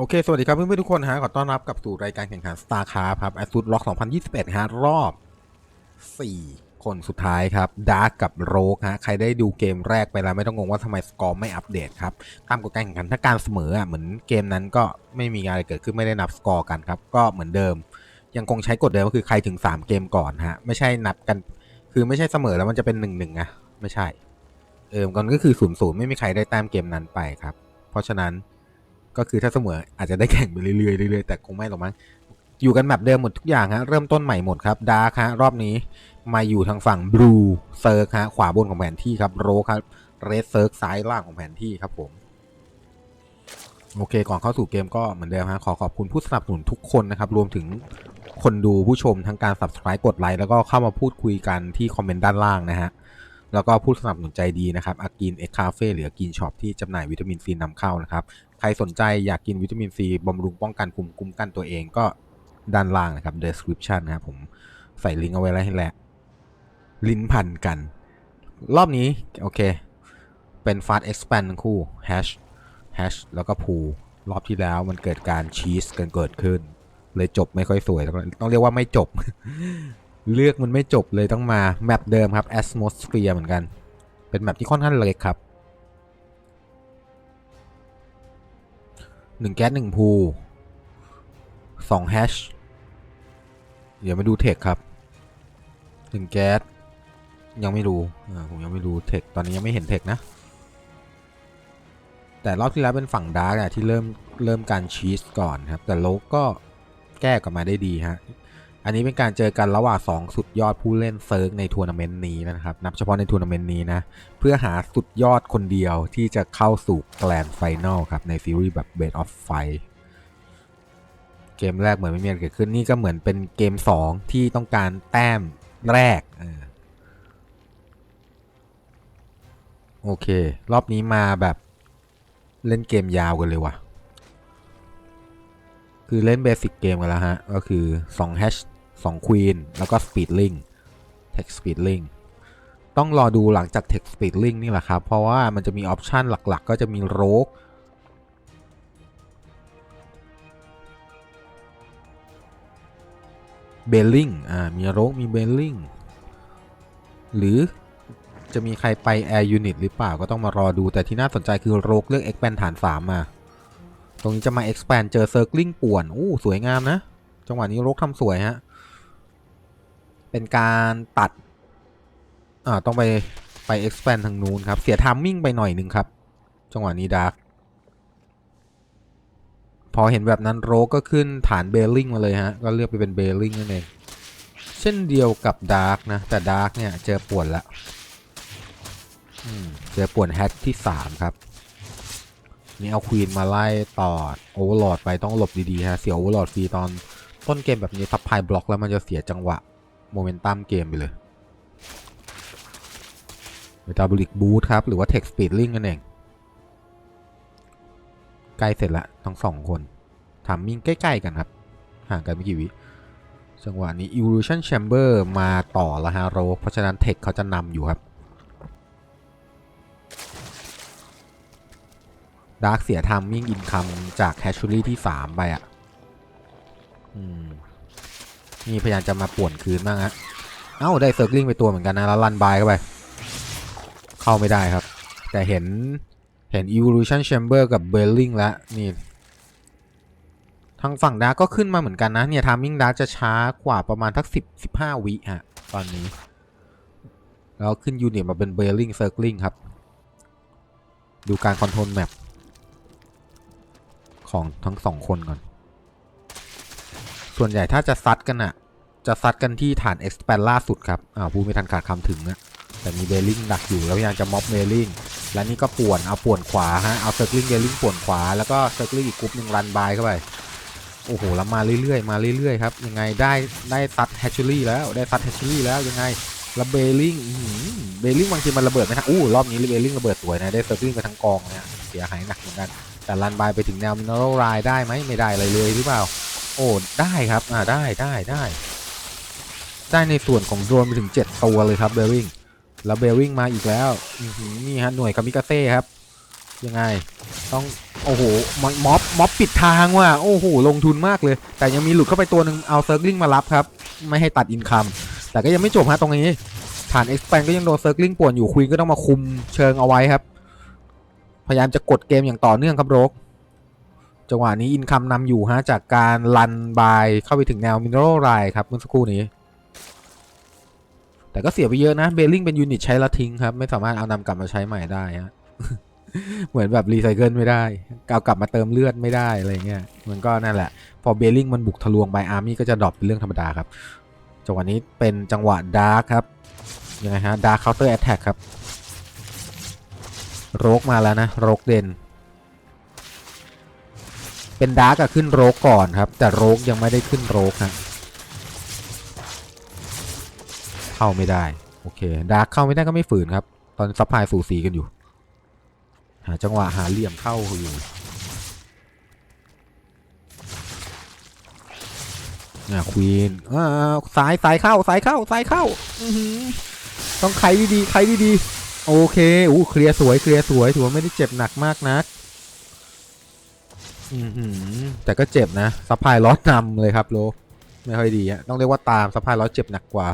โอเค สวัสดีครับเพื่อนๆทุกคนฮะ ขอต้อนรับกลับสู่รายการแข่งขัน StarCraft ครับ a s u s Rock 2021 ฮะ รอบ 4 คนสุดท้ายครับ Dark กับ Rogue ฮะ ใครได้ดูเกมแรกไปแล้วไม่ต้องงงว่าทำไมสกอร์ไม่อัปเดตครับ ตามกฎการแข่งขันถ้าการเสมออะเหมือนเกมนั้นก็ไม่มีอะไรเกิดขึ้นไม่ได้นับสกอร์กันครับ ก็เหมือนเดิม ยังคงใช้กฎเดิมก็คือใครถึง 3 เกมก่อนฮะ ไม่ใช่นับกัน คือไม่ใช่เสมอแล้วมันจะเป็น1 1อะไม่ใช่ เออมันก็คือ0ูนย์ไม่มีใครได้แต้มเกมนั้นไปครับ เพราะฉะนั้น ก็คือถ้าเสมออาจจะได้แข่งไปเรื่อยๆเรื่อยๆแต่คงไม่หรอกมั้งอยู่กันแบบเดิมหมดทุกอย่างฮะเริ่มต้นใหม่หมดครับดาร์คฮะรอบนี้มาอยู่ทางฝั่งบลูเซิร์กฮะขวาบนของแผนที่ครับโรครับเรดเซิร์กซ้ายล่างของแผนที่ครับผมโอเคก่อนเข้าสู่เกมก็เหมือนเดิมฮะขอขอบคุณผู้สนับสนุนทุกคนนะครับรวมถึงคนดูผู้ชมทั้งการ subscribe กดไลค์แล้วก็เข้ามาพูดคุยกันที่คอมเมนต์ด้านล่างนะฮะ แล้วก็ผู้สนับสนุนใจดีนะครับอากินเอ็กคาเฟ่หรือกินช็อปที่จำหน่ายวิตามินซีนำเข้านะครับ ใครสนใจอยากกินวิตามินซีบำรุงป้องกันภูมิคุ้มกันตัวเองก็ด้านล่างนะครับ description นะครับผมใส่ลิงก์เอาไว้แล้วให้แหละลิ้นพันกัน รอบนี้ โอเค เป็น fast expand ทั้งคู่ hash hash แล้วก็ pool รอบที่แล้วมันเกิดการชีสกันเกิดขึ้น เลยจบไม่ค่อยสวย ต้องต้องเรียกว่าไม่จบ เลือกมันไม่จบเลยต้องมาแมปเดิมครับ atmosphere เหมือนกัน เป็นแมปที่ค่อนข้างเล็กครับหนึ่งแก๊สหนึ่งพูสองแฮชเดี๋ยวมาดูเทคครับหนึ่งแก๊สยังไม่รู้ผมยังไม่รู้เทคตอนนี้ยังไม่เห็นเทคนะ แต่รอบที่แล้วเป็นฝั่งดาร์กอะที่เริ่มเริ่มการชีสก่อนครับ แต่โลกก็แก้กลับมาได้ดีฮะ อันนี้เป็นการเจอกันระหว่าง2สุดยอดผู้เล่นเซิร์กในทัวร์นาเมนต์นี้นะครับ นับเฉพาะในทัวร์นาเมนต์นี้นะ เพื่อหาสุดยอดคนเดียวที่จะเข้าสู่แกลนไฟแนลครับ ในซีรีส์แบบ b a t of Fight เกมแรกเหมือนไม่มีอะไรเกิดขึ้นนี่ก็เหมือนเป็นเกม 2 ที่ต้องการแต้มแรกโอเค รอบนี้มาแบบเล่นเกมยาวกันเลยว่ะ คือเล่นเบสิกเกมกันแล้วฮะ ก็คือ2 hash 2 queen แล้วก็ speed link text speed link ต้องรอดูหลังจาก text speed link นี่แหละครับ เพราะว่ามันจะมีออปชันหลักๆ ก็จะมี rogue เบลลิงอ่า มีโรกมีเบลลิงหรือจะมีใครไป Air Unit หรือเปล่าก็ต้องมารอดูแต่ที่น่าสนใจคือโรกเลือก expand ฐาน 3 มา ตรงนี้จะมา expand เจอ circling ป่วน อู้ สวยงามนะ จังหวะนี้โรกทำสวยฮะ เป็นการตัด อ่า ต้องไป ไป expand ทางนู้นครับ เสีย timing ไปหน่อยหนึ่งครับ จังหวะนี้ดาร์กพอเห็นแบบนั้นโรกก็ขึ้นฐานเบลลิงมาเลยฮะ ก็เลือกไปเป็นเบลลิงนั่นเอง เช่นเดียวกับดาร์กนะ แต่ดาร์กเนี่ยเจอป่วนละอืมเจอป่วนแฮกที่ 3 ครับ นี่เอาควีนมาไล่ต่อโอเวอร์ลอดไปต้องหลบดีๆฮะเสียโอเวอร์ลอดฟรีตอนต้นเกมแบบนี้ทับพายบล็อกแล้วมันจะเสียจังหวะโมเมนตัมเกมไปเลยเมตาบลิกบูทครับ หรือว่าเทคสปีดลิงนั่นเอง ใกล้เสร็จละทั้งสองคนทามมิ่งใกล้ ๆ กันครับ ห่างกันไม่กี่วิจังหวะนี้ Evolution Chamber มาต่อแล้วฮะโรเพราะฉะนั้นเทคเขาจะนำอยู่ครับ ดาร์กเสียทามมิ่งอินคัมจากแฮชชูรี่ที่3ไปอะอืมนี่พยายามจะมาป่วนคืนบ้างฮะ เอ้าได้เซิร์กลิงไปตัวเหมือนกันนะ แล้วลันบายเข้าไป เข้าไม่ได้ครับ แต่เห็นเห็น Evolution Chamber กับ b e l l i n g แล้วนี่ ทางฝั่งดาร์กก็ขึ้นมาเหมือนกันนะ เนี่ย Timing Dark จะช้ากว่าประมาณทัก10 15วิฮะ ตอนนี้ แล้วขึ้นยูนิตมาเป็น b e l l i n g Circling ครับ ดูการคอนโทรลแมป ของทั้งสองคนก่อน ส่วนใหญ่ถ้าจะซัดกันอะจะซัดกันที่ฐาน expand ล่าสุดครับอ่าพูดไม่ทันขาดคำถึงนะแต่มีเบลลิงดักอยู่แล้วพยายามจะม็อบเบลลิงและนี่ก็ป่วนเอาป่วนขวาฮะเอาเซอร์กลิงเบลลิงป่วนขวาแล้วก็เซอร์กลิงอีกกรุ๊ปหนึ่งรันบายเข้าไปโอ้โหแล้วมาเรื่อยๆมาเรื่อยๆครับยังไงได้ได้ซัดแฮชเชอรี่แล้วได้ซัดแฮชเชอรี่แล้วยังไงแล้วเบลลิงเบลลิงบางทีมันระเบิดไหม่ทันอู้รอบนี้เบลลิงระเบิดสวยนะได้เซอร์กลิงไปทั้งกองนะเสียหายหนักเหมือนกัน แต่รันบายไปถึงแนวมินเนอรัลไรได้ไหมไม่ได้อะไรเลยหรือเปล่า โอ้ได้ครับอ่าได้ได้ได้ได้ในส่วนของโดรนไปถึง 7 ตัวเลยครับเบลลิงแล้วเบลลิงมาอีกแล้วนี่ฮะหน่วยคามิกาเซ่ครับ ยังไงต้องโอ้โหมม็อบม็อบปิดทางว่ะโอ้โหลงทุนมากเลย แต่ยังมีหลุดเข้าไปตัวหนึ่งเอาเซิร์กลิงมารับครับ ไม่ให้ตัดอินคัมแต่ก็ยังไม่จบฮะตรงนี้ฐาน expand ก็ยังโดนเซิร์กลิงป่วนอยู่ควีนก็ต้องมาคุมเชิงเอาไว้ครับ พยายามจะกดเกมอย่างต่อเนื่องครับโรกจังหวะนี้อินคัมนำอยู่ฮะจากการลันบายเข้าไปถึงแนวมิน e ร a ลไรครับเมื่อสักครู่นี้ แต่ก็เสียไปเยอะนะเบลลิงเป็นยูนิตใช้และทิ้งครับ ไม่สามารถเอานำกลับมาใช้ใหม่ได้ฮะเหมือนแบบรีไซเคิลไม่ได้เอากลับมาเติมเลือดไม่ได้อะไรเงี้ยมันก็นั่นแหละ พอเบลลิงมันบุกทะลวงไปอาร์มี่ก็จะดรอปเป็นเรื่องธรรมดาครับจังหวะนี้เป็นจังหวะดาร์คครับยังไงฮะดาร์คเคาน์เตอร์แอตแทกครับ โรกมาแล้วนะโรกเด่น เป็นดาร์กอะขึ้นโรกก่อนครับ แต่โรกยังไม่ได้ขึ้นโรกฮะเข้าไม่ได้ โอเคดาร์กเข้าไม่ได้ก็ไม่ฝืนครับ ตอนซัพพลายสูสีกันอยู่ หาจังหวะหาเหลี่ยมเข้าอยู่เนี่ยควีนอ่าสายสายเข้าสายเข้าสายเข้าต้องใครดีๆใครดีๆ โอเคอู้เคลียร์สวยเคลียร์สวยถือว่าไม่ได้เจ็บหนักมากนักอือหือแต่ก็เจ็บนะซัพพลายลอสนำเลยครับโลไม่ค่อยดีฮะต้องเรียกว่าตามซัพพลายลอสเจ็บหนักกว่า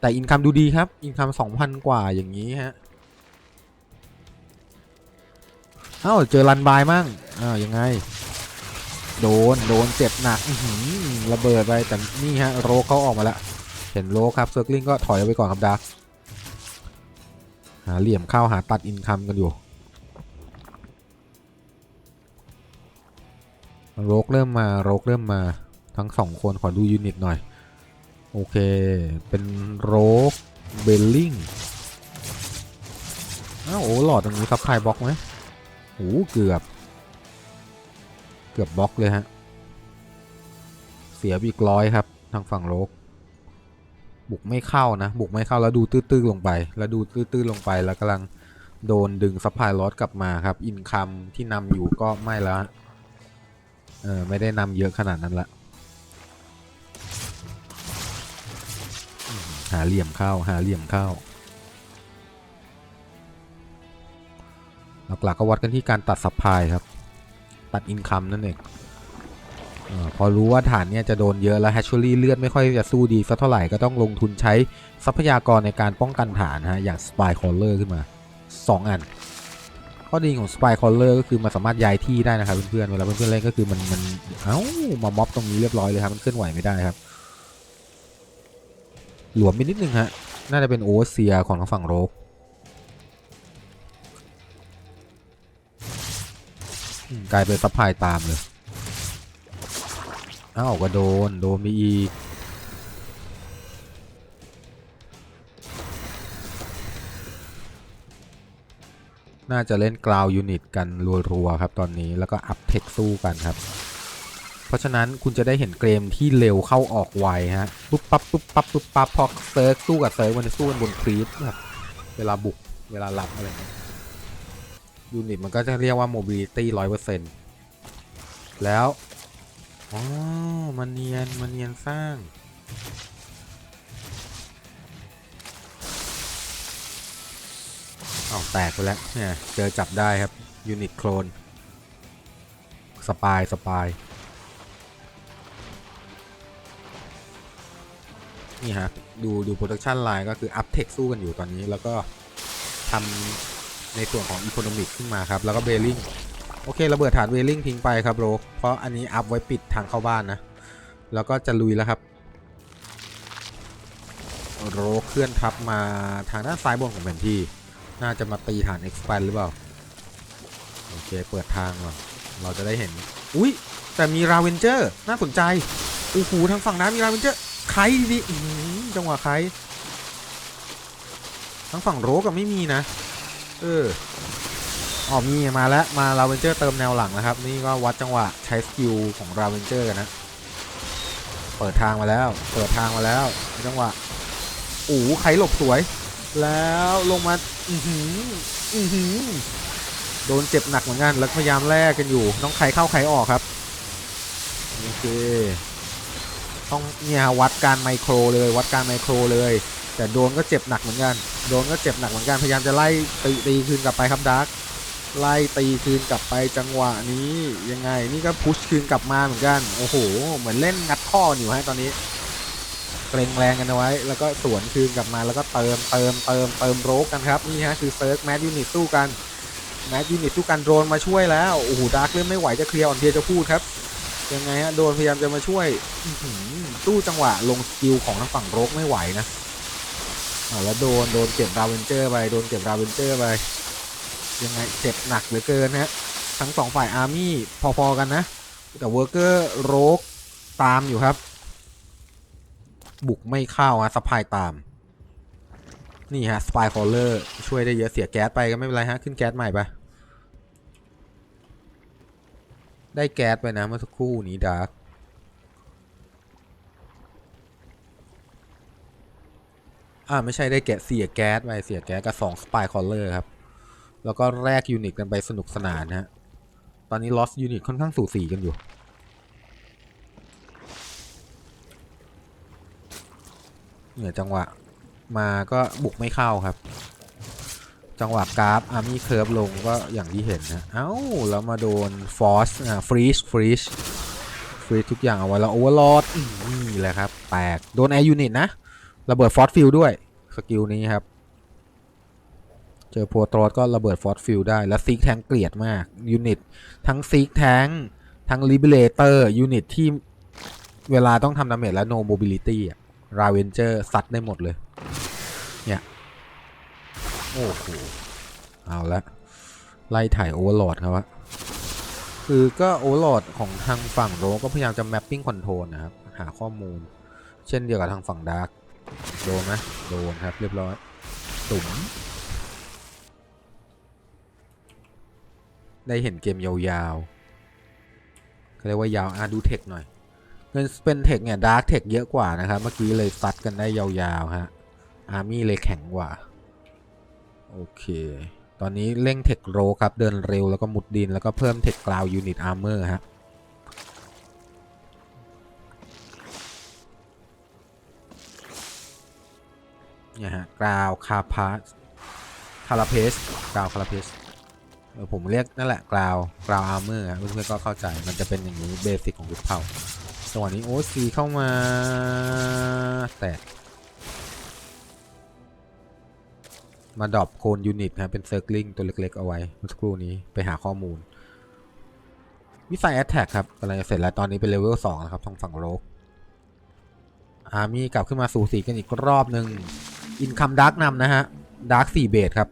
แต่อินคัมดูดีครับ อินคัมสองพันกว่าอย่างนี้ฮะเอ้าเจอรันบายมั่งอ้าวยังไง โดนโดนเจ็บหนักอื้อหือระเบิดไปแต่นี่ฮะโรเขาออกมาแล้วเห็นโลครับเซอร์กลิงก็ถอยไปก่อนครับดัก หาเหลี่ยมเข้าหาตัดอินคัมกันอยู่โรกเริ่มมาโรกเริ่มมาทั้งสองคนขอดูยูนิตหน่อย โอเค เป็นโรกเบลลิงอ้าวโอ้หลอดตรงนี้ซับไพบล็อกไหมโอ้เกือบ เกือบบล็อกเลยฮะ เสียบีกร้อยครับ ทางฝั่งโรก บุกไม่เข้านะ บุกไม่เข้าแล้วดูตื้อๆลงไป แล้วดูตื้อๆลงไปแล้วกำลังโดนดึงซัพพลายลอสกลับมาครับ อินคัมที่นำอยู่ก็ไม่แล้วฮะเออไม่ได้นำเยอะขนาดนั้นละหาเหลี่ยมเข้าหาเหลี่ยมเข้าหลักๆก็วัดกันที่การตัดซัพพลายครับ ตัดอินคัมนั่นเอง พอรู้ว่าฐานเนี่ยจะโดนเยอะแล้วแฮชชูรี่เลือดไม่ค่อยจะสู้ดีสักเท่าไหร่ก็ต้องลงทุนใช้ทรัพยากรในการป้องกันฐานฮะอย่างสปายคอลเลอร์ขึ้นมา 2 อัน ข้อดีของสปายคอลเลอร์ก็คือมันสามารถย้ายที่ได้นะครับเพื่อนๆเวลาเพื่อนๆเล่นก็คือมันมันเอ้ามาม็อบตรงนี้เรียบร้อยเลยครับมันเคลื่อนไหวไม่ได้ครับ หลวมไปนิดนึงฮะน่าจะเป็นโอเวอร์เซียของทางฝั่งโรกกลายเป็นซัพพลายตามเลย อ้าวก็โดน โดนไปอีกน่าจะเล่นกราวยูนิตกันรัวๆครับตอนนี้แล้วก็อัพเทคสู้กันครับ เพราะฉะนั้นคุณจะได้เห็นเกมที่เร็วเข้าออกไวฮะปุ๊บปั๊บปุ๊บปั๊บปุ๊บปั๊บพอเซิร์ฟสู้กับเซิร์ฟมันจะสู้กันบนครีปแบบเวลาบุกเวลารับอะไรยยูนิตมันก็จะเรียกว่าโมบิลิตี้ร้อยเปอร์เซ็นต์แล้ว อ๋อมันเนียนมันเนียนสร้าง เอาแตกไปแล้ว เนี่ย เจอจับได้ครับ ยูนิตโคลน สปาย สปาย นี่ฮะ ดู ดูโปรดักชันไลน์ก็คือ อัพเทคสู้กันอยู่ตอนนี้ แล้วก็ทำในส่วนของอีโคโนมิกขึ้นมาครับ แล้วก็เบลลิง โอเคระเบิดฐานเวลลิงทิ้งไปครับโรกเพราะอันนี้อัพไว้ปิดทางเข้าบ้านนะ แล้วก็จะลุยแล้วครับ โรกเคลื่อนทับมาทางด้านซ้ายบนของแผนที่ น่าจะมาตีฐาน expand หรือเปล่า โอเคเปิดทางก่อนเราจะได้เห็น อุ้ยแต่มีราเวนเจอร์น่าสนใจโอ้โหทางฝั่งนั้นมีราเวนเจอร์ใครดีจังหวะใครทางฝั่งโรกับไม่มีนะ เออ อ๋อมีมาแล้วมาราเวนเจอร์เติมแนวหลังนะครับ นี่ก็วัดจังหวะใช้สกิลของราเวนเจอร์กันนะ เปิดทางมาแล้ว เปิดทางมาแล้วจังหวะอ้โหใครหลบสวย แล้วลงมาอือหืออือหือโดนเจ็บหนักเหมือนกันแล้วพยายามแลกกันอยู่ต้องใครเข้าใครออกครับโอเคต้องเนี่ยวัดการไมโครเลยวัดการไมโครเลย แต่โดนก็เจ็บหนักเหมือนกัน โดนก็เจ็บหนักเหมือนกันพยายามจะไล่ตีตีคืนกลับไปครับดาร์ก ไล่ตีคืนกลับไปจังหวะนี้ยังไงนี่ก็พุชคืนกลับมาเหมือนกันโอ้โห เหมือนเล่นงัดข้ออยู่ฮะตอนนี้เกรงแรงกันเอาไว้ แล้วก็สวนคืนกลับมาแล้วก็เติมเติมเติมเติมโรกกันครับนี่ฮะคือเซิร์ฟแมดยูนิตสู้กันแมดยูนิตสู้กันโดนมาช่วยแล้วโอ้โหดาร์กเริ่มไม่ไหวจะเคลียร์ออนเทียจะพูดครับยังไงฮะโดนพยายามจะมาช่วยอื้อหือสู้จังหวะลงสกิลของทางฝั่งโรกไม่ไหวนะแล้วโดนโดนเก็บราเวนเจอร์ไปโดนเก็บราเวนเจอร์ไป ยังไงเจ็บหนักเหลือเกินนะฮะทั้งสองฝ่ายอาร์มี่พอๆกันนะ แต่เวอร์เกอร์โรกตามอยู่ครับ บุกไม่เข้าฮะสปายตาม นี่ฮะสปายคอลเลอร์ช่วยได้เยอะเสียแก๊สไปก็ไม่เป็นไรฮะ ขึ้นแก๊สใหม่ไปได้แก๊สไปนะเมื่อสักครู่นี้ดาร์กอ่าไม่ใช่ได้แกะเสียแก๊สไปเสียแก๊สกับสองสปายคอลเลอร์ครับ แล้วก็แลกยูนิตกันไปสนุกสนานฮะ ตอนนี้ลอสยูนิตค่อนข้างสูสีกันอยู่เนี่ยจังหวะมาก็บุกไม่เข้าครับ จังหวะกราฟอาร์มี่เคิร์ฟลงก็อย่างที่เห็นนะ เอ้า แล้วมาโดนฟอสอ่าฟรีชฟรีชฟรีชทุกอย่างเอาไว้แล้วโอเวอร์ลอดนี่แหละครับ แตก โดนแอร์ยูนิตนะ ระเบิดฟอสฟิลด้วย สกิลนี้ครับ เจอโพตรอสก็ระเบิดฟอสฟิลได้ แล้วซีกแทงเกลียดมากยูนิตทั้งซีกแทงทั้งลิเบเลเตอร์ยูนิตที่เวลาต้องทำดาเมจและโนโมบิลิตี้อะราเวนเจอร์ซัดได้หมดเลย เนี่ย โอ้โห เอาละ ไล่ถ่ายโอเวอร์โหลดครับวะคือก็โอเวอร์โหลดของทางฝั่งโรก็พยายามจะแมปปิ้งคอนโทรลนะครับ หาข้อมูล เช่นเดียวกับทางฝั่งดาร์กโดนไหมโดนครับ เรียบร้อยตุ๋ม ได้เห็นเกมยาวๆเขาเรียกว่ายาวอาดูเทคหน่อย เงินเป็นเทคเนี่ยดาร์กเทคเยอะกว่านะครับ เมื่อกี้เลยซัดกันได้ยาวๆฮะอาร์มี่เลยแข็งกว่า โอเค ตอนนี้เร่งเทคโรครับ เดินเร็วแล้วก็มุดดินแล้วก็เพิ่มเทคกราวยูนิตอาร์เมอร์ฮะเนี่ยฮะกราวคาพาสคาราเพสกราวคาราเพส ผมเรียกนั่นแหละกราวกราวอาร์เมอร์เพื่อนๆก็เข้าใจมันจะเป็นอย่างนี้เบสิกของทุกเผ่าจังหวะนี้โอ้ซีเข้ามาแต่มาดรอปโคนยูนิตครับเป็นเซอร์กลิงตัวเล็กๆเอาไว้เมื่อสักครู่นี้ไปหาข้อมูล วิสัยแอตแทกครับกำลังจะเสร็จแล้วตอนนี้เป็นเลเวล2แล้วครับทางฝั่งโลกอาร์มี่กลับขึ้นมาสู่สีกันอีกรอบหนึ่งอินคัมดาร์กนำนะฮะดาร์กสี่เบสครับ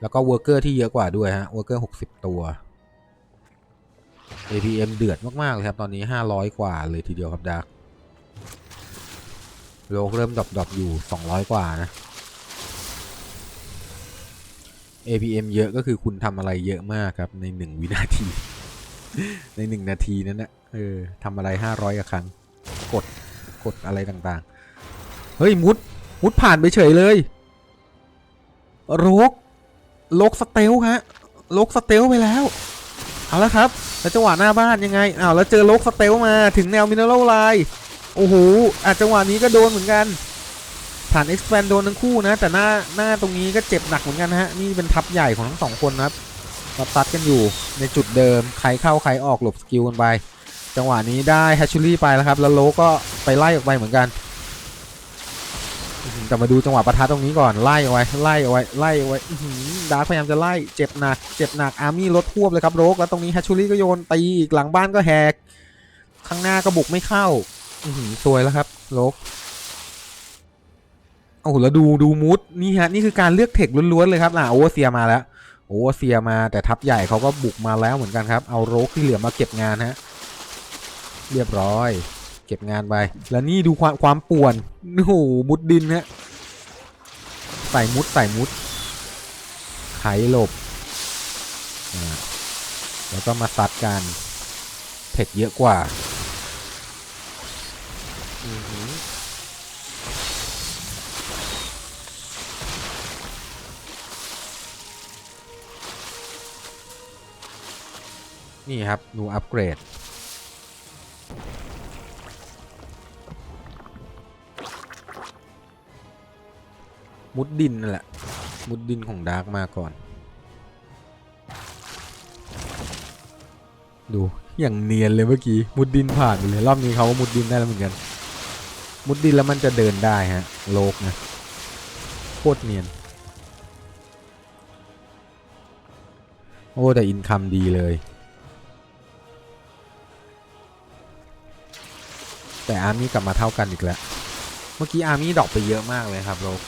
แล้วก็เวอร์เกอร์ที่เยอะกว่าด้วยฮะเวอร์เกอร์60ตัว APM เดือดมาก ๆ เลยครับ ตอนนี้ 500 กว่าเลยทีเดียวครับดักโลกเริ่มดรอปๆอยู่ 200 กว่านะ APM เยอะก็คือคุณทำอะไรเยอะมากครับใน 1 วินาที ใน 1 นาทีนั้นนะเออทำอะไร 500กว่าครั้ง กดกดอะไรต่างๆ เฮ้ย มุด มุดผ่านไปเฉยเลย โรก ลกสเตลฮะลกสเตลไปแล้วเอาละครับ แล้วจังหวะหน้าบ้านยังไงอ้าวแล้วเจอลกสเตลมาถึงแนวมินเนอรัลไลน์โอ้โหอาจจังหวะนี้ก็โดนเหมือนกันผ่าน expand โดนทั้งคู่นะ แต่หน้าหน้าตรงนี้ก็เจ็บหนักเหมือนกันนะฮะ นี่เป็นทัพใหญ่ของทั้งสองคนนะครับมาตัดกันอยู่ในจุดเดิม ใครเข้าใครออกหลบสกิลกันไป จังหวะนี้ได้แฮชชูรี่ไปแล้วครับ แล้วโลก็ไปไล่ออกไปเหมือนกัน แต่มาดูจังหวะประทะตรงนี้ก่อนไล่เอาไว้ไล่เอาไว้ไล่เอาไว้ดาร์พยายามจะไล่เจ็บหนักเจ็บหนักอาร์มี่ลดควบเลยครับโรกแล้วตรงนี้แฮชชูรี่ก็โยนตีอีกหลังบ้านก็แหก ข้างหน้าก็บุกไม่เข้าอือหือซวยแล้วครับโรกโอ้โหแล้วดูดูมูดนี่ฮะนี่คือการเลือกเทคล้วนๆเลยครับอะโอเวอร์เซียมาแล้วโอเวอร์เซียมาแต่ทัพใหญ่เขาก็บุกมาแล้วเหมือนกันครับ เอาโรกที่เหลือมาเก็บงานฮะเรียบร้อย เก็บงานไป แล้วนี่ดูความความป่วนโอ้โหมุดดินฮะใส่มุดใส่มุด ไขหลบ แล้วก็มาตัดกันเทคเยอะกว่าอนี่ครับนูอัปเกรด มุดดินนั่นแหละ มุดดินของดาร์กมาก่อน ดูอย่างเนียนเลยเมื่อกี้ มุดดินผ่านไปเลย รอบนี้เขาก็มุดดินได้แล้วเหมือนกัน มุดดินแล้วมันจะเดินได้ฮะ โลกนะโคตรเนียน โอ้แต่อินคัมดีเลย แต่อาร์มี่กลับมาเท่ากันอีกแล้ว เมื่อกี้อาร์มี่ดอกไปเยอะมากเลยครับโลก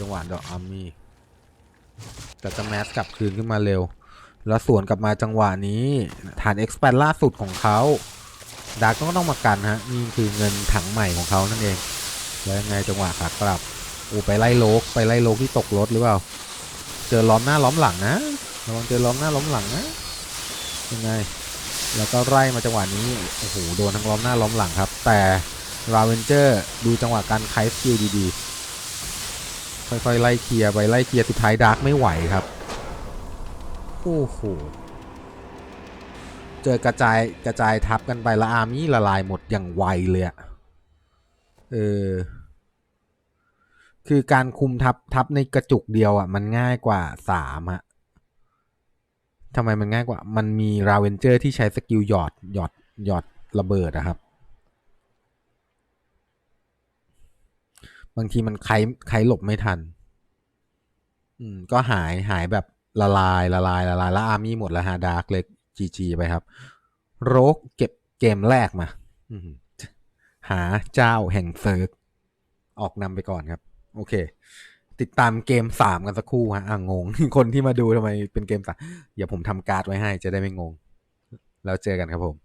จังหวะดอกอาร์มี่แต่จะแมสกลับคืนขึ้นมาเร็ว แล้วสวนกลับมาจังหวะนี้ ฐาน expand ล่าสุดของเขาดาร์กก็ต้องมากันฮะนี่คือเงินถังใหม่ของเขานั่นเองแล้วยังไงจังหวะขากลับอ้ไปไล่โลกไปไล่โลกที่ตกรถหรือเปล่า เจอล้อมหน้าล้อมหลังนะระวังเจอล้อมหน้าล้อมหลังนะยังไง แล้วก็ไล่มาจังหวะนี้โอ้โหโดนทั้งล้อมหน้าล้อมหลังครับ แต่ราเวนเจอร์ดูจังหวะการไคสกิลดีๆ ค่อยๆไล่เคลียร์ไปไล่เคลียร์สุดท้ายดาร์กไม่ไหวครับโอ้โหเจอกระจายกระจายทับกันไปละอาร์มี่ละลายหมดอย่างไวเลยอะเออคือการคุมทับทับในกระจุกเดียวอะมันง่ายกว่าสามอะทำไมมันง่ายกว่า มันมีราเวนเจอร์ที่ใช้สกิลหยอดหยอดหยอดระเบิดอะครับ บางทีมันใครใครหลบไม่ทัน อืม ก็หายหายแบบละลายละลายละลายแล้วอาร์มี่หมดแล้วฮะดาร์กเล็กจีจีไปครับ โรกเก็บเกมแรกมาหาเจ้าแห่งเซิร์กออกนำไปก่อนครับ โอเค ติดตามเกมสามกันสักครู่ฮะอะงง คนที่มาดูทำไมเป็นเกมสามเดี๋ยวผมทำการ์ดไว้ให้จะได้ไม่งง แล้วเจอกันครับผม